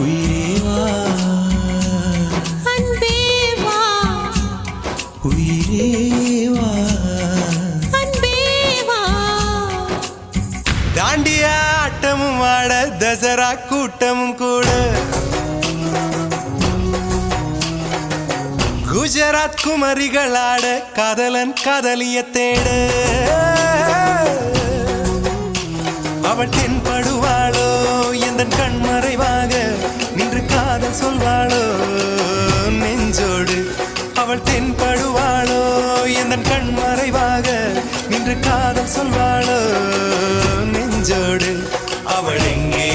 உயிரேவா அன்பேவா உயிரேவா அன்பேவா தாண்டிய ஆட்டமும் ஆட தசரா கூட்டமும் கூட. குஜராத் குமரிகளாட காதலன் காதலிய தேட. அவள் தென்படுவாளோ? நின்று சொல்வாளோ நெஞ்சோடு அவள் தென்படுவாளோ? எந்த கண்மறைவாக நின்று காதல் சொல்வாளோ? நெஞ்சோடு அவள் எங்கே